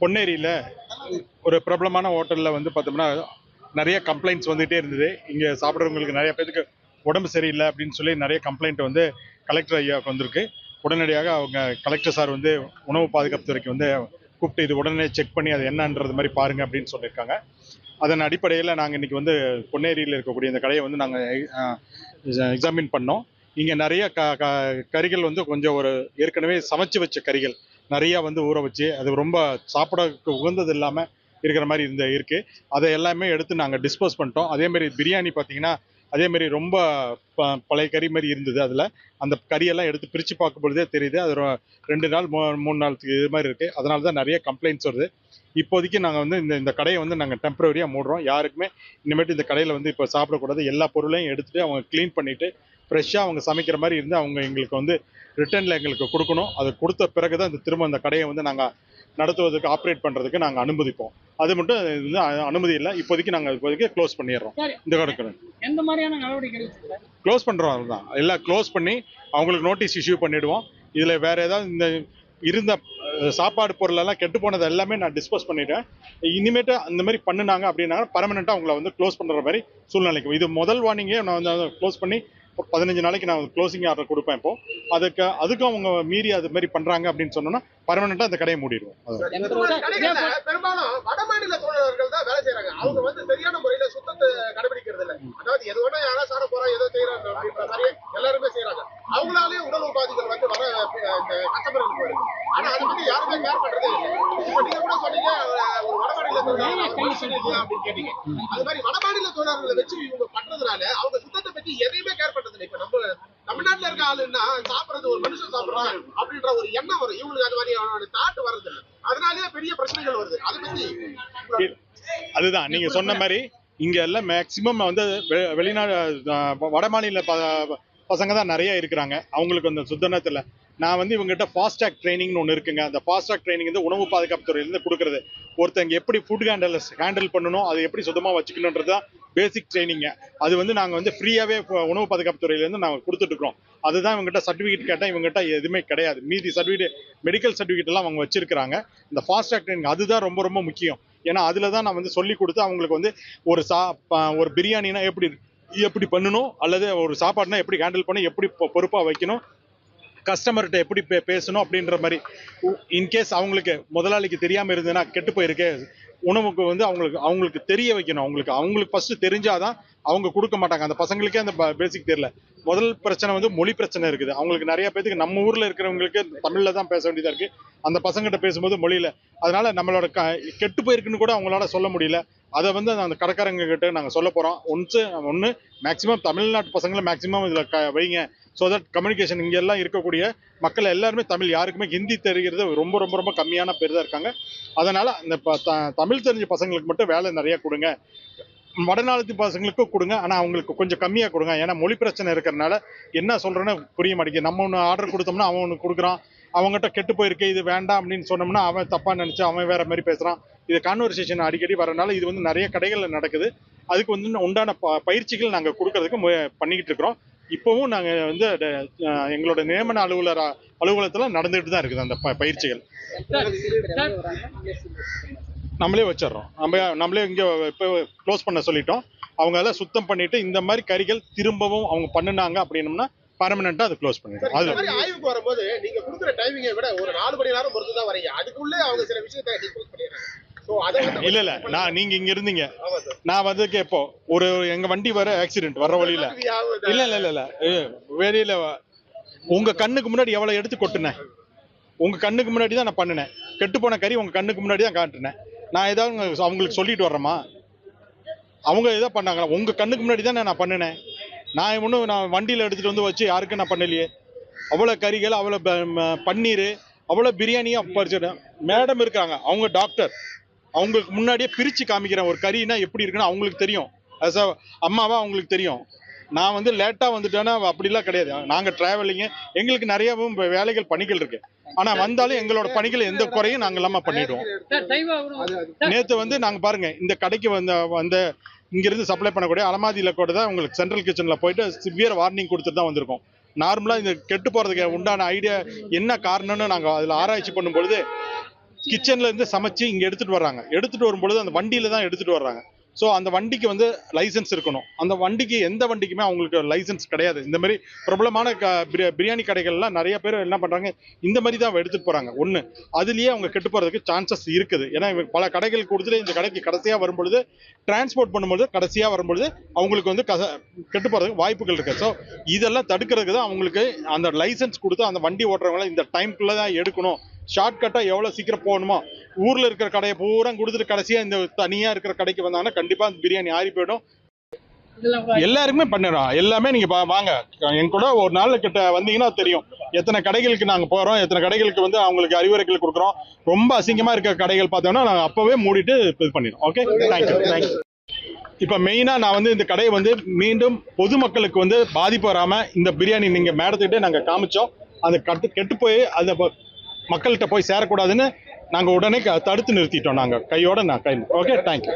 பொன்னேரியில் ஒரு பிரபலமான ஹோட்டலில் வந்து பார்த்தோம்னா நிறைய கம்ப்ளைண்ட்ஸ் வந்துகிட்டே இருந்தது. இங்கே சாப்பிட்றவங்களுக்கு நிறைய பேருக்கு உடம்பு சரியில்லை அப்படின்னு சொல்லி நிறைய கம்ப்ளைண்ட் வந்து கலெக்டர் ஐயாவுக்கு வந்திருக்கு. உடனடியாக அவங்க கலெக்டர் சார் வந்து உணவு பாதுகாப்பு துறைக்கு வந்து கூப்பிட்டு இது உடனே செக் பண்ணி அது என்னன்றது மாதிரி பாருங்க அப்படின்னு சொல்லியிருக்காங்க. அதன் அடிப்படையில் நாங்கள் இன்றைக்கி வந்து பொன்னேரியில் இருக்கக்கூடிய இந்த கடையை வந்து நாங்கள் எக்ஸாமின் பண்ணோம். இங்கே நிறைய க க கறிகள் வந்து கொஞ்சம் ஒரு ஏற்கனவே சமைச்சு வச்ச கறிகள் நிறையா வந்து ஊற வச்சு அது ரொம்ப சாப்பிடக்கு உகந்தது இல்லாமல் இருக்கிற மாதிரி இருந்த இருக்குது அதை எல்லாமே எடுத்து நாங்கள் டிஸ்போஸ் பண்ணிட்டோம். அதேமாரி பிரியாணி பார்த்தீங்கன்னா அதேமாரி ரொம்ப ப- பழைய கறி மாதிரி இருந்தது அதில். அந்த கறியெல்லாம் எடுத்து பிரித்து பார்க்கும் பொழுதே தெரியுது அது ரெண்டு நாள் மூ மூணு நாளுக்கு இது மாதிரி இருக்குது அதனால தான் நிறைய கம்ப்ளைண்ட்ஸ் வருது. இப்போதைக்கு நாங்கள் வந்து இந்த இந்த கடையை வந்து நாங்கள் டெம்பரவரியாக மூடுறோம். யாருக்குமே இனிமேட்டு இந்த கடையில் வந்து இப்போ சாப்பிடக்கூடாது. எல்லா பொருளையும் எடுத்துகிட்டு அவங்க க்ளீன் பண்ணிவிட்டு ஃப்ரெஷ்ஷாக அவங்க சமைக்கிற மாதிரி இருந்து அவங்க எங்களுக்கு வந்து ரிட்டர்னில் எங்களுக்கு கொடுக்கணும். அது கொடுத்த பிறகு தான் இந்த திரும்ப அந்த கடையை வந்து நாங்கள் நடத்துவதற்கு ஆப்ரேட் பண்ணுறதுக்கு நாங்கள் அனுமதிப்போம். அது மட்டும் இது அனுமதி இல்லை. இப்போதைக்கு நாங்கள் இப்போதைக்கு க்ளோஸ் பண்ணிடுறோம். இந்த கடைக்கு எந்த மாதிரியான நடவடிக்கை க்ளோஸ் பண்ணுறோம் அதுதான். எல்லாம் க்ளோஸ் பண்ணி அவங்களுக்கு நோட்டீஸ் இஷ்யூ பண்ணிடுவோம். இதில் வேற ஏதாவது இந்த இருந்த சாப்பாடு பொருளெல்லாம் கெட்டு போனது எல்லாமே நான் டிஸ்போஸ் பண்ணிட்டேன். இனிமேட்டு அந்த மாதிரி பண்ணுனாங்க அப்படின்னா பர்மனெண்ட்டாக அவங்கள வந்து க்ளோஸ் பண்ணுற மாதிரி சூழ்நிலைக்கு இது முதல் வார்னிங்கே நான் வந்து க்ளோஸ் பண்ணி ஒரு பதினஞ்சு நாளைக்கு நான் க்ளோசிங் ஆர்டர் கொடுப்பேன் இப்போ. அதுக்கு அதுக்கும் அவங்க மீறி அது மாதிரி பண்ணுறாங்க அப்படின்னு சொன்னோன்னா பர்மனெண்ட்டாக அந்த கடையை மூடிடுவோம் அதுதான். இந்த மாதிரி கடைகள்ல பெரும்பாலும் வடமாநில தொழிலாளர்கள் தான் வேலை செய்யறாங்க அவங்க வந்து சரியான முறையில சுத்தத்தை கடைபிடிக்கிறது இல்ல அதாவது எது வேணா யாரா சார போறோம் ஏதோ செய்யறாங்க அப்படின்ற மாதிரி எல்லாருமே செய்யறாங்க அவங்களாலே உடல் உபாதைகள் வந்து வர அஹ், இந்த கஸ்டமர்களுக்கு வருது ஆனா அதை பத்தி யாருமே கேர் பண்றதே இல்லை. இப்ப நீங்க கூட சொன்னீங்க அஹ், ஒரு வடமாநில தொழிலாளர் அவங்க மனுஷன் இல்லையா அப்படின்னு கேட்டீங்க? அது மாதிரி வடமாநில தொழிலாளர்களை வச்சு இவங்க பண்றதுனால அவங்க சுத்தத்தை பத்தி எதையுமே கேர் பண்றது இல்லை. இப்ப நம்ம தமிழ்நாட்டுல இருக்க ஆளுன்னா சாப்பிடுறது ஒரு மனுஷன் சாப்பிடுறான் அப்படின்ற ஒரு எண்ணம் வரும். இவங்களுக்கு அது மாதிரியான தாட் வர்றது இல்லை. அதனாலேயே பெரிய பிரச்சனைகள் வருது. அதை பத்தி அதுதான். நீங்க சொன்ன மாதிரி இங்க எல்லாம் மேக்சிமம் வந்து வெ- வெளிநாடு அஹ், வடமாநில ப- பசங்க தான் நிறைய இருக்கிறாங்க. அவங்களுக்கு அந்த சுத்தனத்தில் நான் வந்து இவங்ககிட்ட ஃபாஸ்டாக் ட்ரைனிங்னு ஒன்று இருக்குங்க. அந்த ஃபாஸ்டாக் ட்ரைனிங் வந்து உணவு பாதுகாப்பு துறையிலேருந்து கொடுக்குறது. ஒருத்தங்க எப்படி ஃபுட் ஹேண்டலர்ஸ் ஹேண்டில் பண்ணணும் அதை எப்படி சுத்தமாக வச்சுக்கணுன்றது தான் பேசிக் ட்ரைனிங்க அது வந்து நாங்கள் வந்து ஃப்ரீயாகவே உணவு பாதுகாப்பு துறையிலேருந்து நாங்கள் கொடுத்துட்ருக்கோம் அதுதான் இவங்ககிட்ட சர்டிஃபிகேட் கேட்டால் இவங்ககிட்ட எதுவுமே கிடையாது. மீதி சர்டிஃபிகேட் மெடிக்கல் சர்டிஃபிகேட் எல்லாம் அவங்க வச்சிருக்கிறாங்க. இந்த ஃபாஸ்டாக் ட்ரைனிங் அதுதான் ரொம்ப ரொம்ப முக்கியம். ஏன்னா அதில் தான் நான் வந்து சொல்லி கொடுத்து அவங்களுக்கு வந்து ஒரு சா ஒரு பிரியாணினா எப்படி எப்படி பண்ணணும் அல்லது ஒரு சாப்பாடுனா எப்படி ஹேண்டில் பண்ணி எப்படி பொ- வைக்கணும் கஸ்டமர்கிட்ட எப்படி பே பேசணும் அப்படின்ற மாதிரி. இன்கேஸ் அவங்களுக்கு முதலாளிக்கு தெரியாமல் இருந்ததுன்னா கெட்டு போயிருக்கு. உணவுக்கு வந்து அவங்களுக்கு அவங்களுக்கு தெரிய வைக்கணும். அவங்களுக்கு அவங்களுக்கு ஃபர்ஸ்ட் தெரிஞ்சாதான் அவங்க கொடுக்க மாட்டாங்க. அந்த பசங்களுக்கே அந்த பேசிக் தெரியல. முதல் பிரச்சனை வந்து மொழி பிரச்சனை இருக்குது. அவங்களுக்கு நிறைய பேத்துக்கு நம்ம ஊரில் இருக்கிறவங்களுக்கு தமிழில் தான் பேச வேண்டியதாக இருக்குது அந்த பசங்கிட்ட பேசும்போது மொழியில். அதனால் நம்மளோட க கெட்டு போயிருக்குன்னு கூட அவங்களால சொல்ல முடியல. அதை வந்து அந்த கடைக்காரங்க கிட்ட நாங்கள் சொல்ல போகிறோம் ஒன்ஸு ஒன்று மேக்ஸிமம் தமிழ்நாட்டு பசங்களை மேக்ஸிமம் இதில் க வைங்க. ஸோ தட் கம்யூனிகேஷன் இங்கே எல்லாம் இருக்கக்கூடிய மக்கள் எல்லாருமே தமிழ் யாருக்குமே ஹிந்தி தெரிகிறது ரொம்ப ரொம்ப ரொம்ப கம்மியான பேர் தான் இருக்காங்க. அதனால் இந்த ப- த- தமிழ் தெரிஞ்ச பசங்களுக்கு மட்டும் வேலை நிறையா கொடுங்க. வடநாளத்து பசங்களுக்கும் கொடுங்க. ஆனால் அவங்களுக்கு கொஞ்சம் கம்மியாக கொடுங்க. ஏன்னா மொழி பிரச்சனை இருக்கிறனால என்ன சொல்கிறேன்னு புரிய மாட்டேங்குது. நம்ம ஒன்று ஆர்டர் கொடுத்தோம்னா அவன் ஒன்று கொடுக்குறான். அவங்ககிட்ட கெட்டு போயிருக்கு இது வேண்டாம் அப்படின்னு சொன்னோம்னா அவன் தப்பாக நினச்சி அவன் வேற மாதிரி பேசுகிறான் இது கான்வர்சேஷன் அடிக்கடி வரனால இது வந்து நிறைய கடைகளில் நடக்குது. அதுக்கு வந்து உண்டான ப பயிற்சிகள் நாங்கள் கொடுக்கறதுக்கு மு- பண்ணிக்கிட்டு இருக்கிறோம். இப்போவும் நாங்கள் வந்து எங்களோட நியமன அலுவலர் அலுவலகத்தில் நடந்துகிட்டு தான் இருக்குது அந்த ப பயிற்சிகள். நம்மளே வச்சிடுறோம். நம்ம நம்மளே இங்கே இப்போ க்ளோஸ் பண்ண சொல்லிட்டோம். அவங்க எல்லாம் சுத்தம் பண்ணிட்டு இந்த மாதிரி கறிகள் திரும்பவும் அவங்க பண்ணுனாங்க அப்படின்னம்னா பர்மனெண்ட்டாக அதை க்ளோஸ் பண்ணிடுறோம் அது மாதிரி ஆய்வுக்கு வரும்போது நீங்க கொடுக்குற டைமிங்கை விட ஒரு நாலு மணி நேரம் பொறுத்து தான் வரீங்க. அதுக்குள்ளே அவங்க சில விஷயத்தை டிஸ்கஸ் பண்ணிடுறாங்க. இல்ல இல்ல. நான் நீங்க இங்க இருந்தீங்க. நான் வந்து இப்போ ஒரு எங்க வண்டி வர ஆக்சிடென்ட் வர வழியில. இல்ல இல்ல இல்ல இல்ல. வெளியில உங்க கண்ணுக்கு முன்னாடி எவ்வளவு எடுத்து கொட்டுனேன்? உங்க கண்ணுக்கு முன்னாடி தான் நான் பண்ணினேன். கெட்டு போன கறி உங்க கண்ணுக்கு முன்னாடி தான் காட்டுனேன். நான் ஏதாவது அவங்களுக்கு சொல்லிட்டு வர்றேமா அவங்க எதோ பண்ணாங்களா? உங்க கண்ணுக்கு முன்னாடி தான் நான் பண்ணினேன். நான் ஒன்றும் நான் வண்டியில் எடுத்துகிட்டு வந்து வச்சு யாருக்கும் நான் பண்ணலையே. அவ்வளோ கறிகள் அவ்வளோ ப- பன்னீர் அவ்வளோ பிரியாணியும் பறிச்சிட்டேன் மேடம் இருக்காங்க அவங்க டாக்டர் அவங்களுக்கு முன்னாடியே பிரித்து காமிக்கிறேன் ஒரு கறினா எப்படி இருக்குன்னு அவங்களுக்கு தெரியும். அஸ் அம்மாவா அவங்களுக்கு தெரியும். நான் வந்து லேட்டாக வந்துட்டேன்னா அப்படிலாம் கிடையாது. நாங்கள் ட்ராவலிங்கு எங்களுக்கு நிறையாவும் வேலைகள் பணிகள் இருக்குது ஆனால் வந்தாலும் எங்களோட பணிகள் எந்த குறையும் நாங்கள் இல்லாமல் பண்ணிடுவோம். நேற்று வந்து நாங்கள் பாருங்க இந்த கடைக்கு வந்த வந்த இங்கிருந்து சப்ளை பண்ணக்கூடிய அலமாதியில கூட தான் உங்களுக்கு சென்ட்ரல் கிச்சனில் போயிட்டு சிவியர் வார்னிங் கொடுத்துட்டு தான் வந்திருக்கோம். நார்மலாக இந்த கெட்டு போகிறதுக்கு உண்டான ஐடியா என்ன காரணம்னு நாங்கள் அதில் ஆராய்ச்சி பண்ணும்பொழுது கிச்சன்ல இருந்து சமைச்சு இங்க எடுத்துட்டு வர்றாங்க. எடுத்துட்டு வரும்பொழுது அந்த வண்டியில தான் எடுத்துட்டு வர்றாங்க. ஸோ அந்த வண்டிக்கு வந்து லைசென்ஸ் இருக்கணும். அந்த வண்டிக்கு எந்த வண்டிக்குமே அவங்களுக்கு லைசென்ஸ் கிடையாது. இந்த மாதிரி பிரபலமான க- பிரியாணி கடைகள்லாம் நிறைய பேர் என்ன பண்ணுறாங்க இந்த மாதிரி தான் எடுத்துகிட்டு போகிறாங்க ஒன்று அதுலேயே அவங்க கெட்டு போகிறதுக்கு சான்சஸ் இருக்குது. ஏன்னா இவங்க பல கடைகள் கொடுத்துட்டு இந்த கடைக்கு கடைசியாக வரும்பொழுது டிரான்ஸ்போர்ட் பண்ணும்பொழுது கடைசியாக வரும்பொழுது அவங்களுக்கு வந்து கச கெட்டு போகிறதுக்கு வாய்ப்புகள் இருக்குது ஸோ இதெல்லாம் தடுக்கிறதுக்கு தான் அவங்களுக்கு அந்த லைசன்ஸ் கொடுத்து அந்த வண்டி ஓட்டுறவங்கள இந்த டைம்குள்ளே தான் எடுக்கணும். ஷார்ட்கட்டா எவ்வளவு சீக்கிரம் போகணுமோ ஊர்ல இருக்கிற கடையை பூரா கொடுத்துட்டு கடைசியா இந்த தனியா இருக்கிற கடைக்கு வந்தாங்கன்னா கண்டிப்பா அந்த பிரியாணி ஆறி போயிடும். எல்லாருக்குமே பண்ணிடுறோம் எல்லாமே நீங்க வாங்க. என் கூட ஒரு நாள் கிட்ட வந்தீங்கன்னா தெரியும். எத்தனை கடைகளுக்கு நாங்க போறோம் எத்தனை கடைகளுக்கு வந்து அவங்களுக்கு அறிவுரைகள் கொடுக்குறோம். ரொம்ப அசிங்கமா இருக்க கடைகள் பார்த்தோம்னா நாங்க அப்பவே மூடிட்டு இது பண்ணிடுறோம். ஓகே தேங்க்யூ தேங்க்யூ இப்போ மெயினாக நான் வந்து இந்த கடையை வந்து மீண்டும் பொதுமக்களுக்கு வந்து பாதிப்பு வராம இந்த பிரியாணி நீங்க மேடத்துக்கிட்டே நாங்க காமிச்சோம். அந்த கட்டு கெட்டு போய் அந்த மக்கள்கிட்ட போய் சேரக்கூடாதுன்னு நாங்க உடனே தடுத்து நிறுத்திட்டோம் நாங்க. கையோட நான் கை ஓகே தேங்க்யூ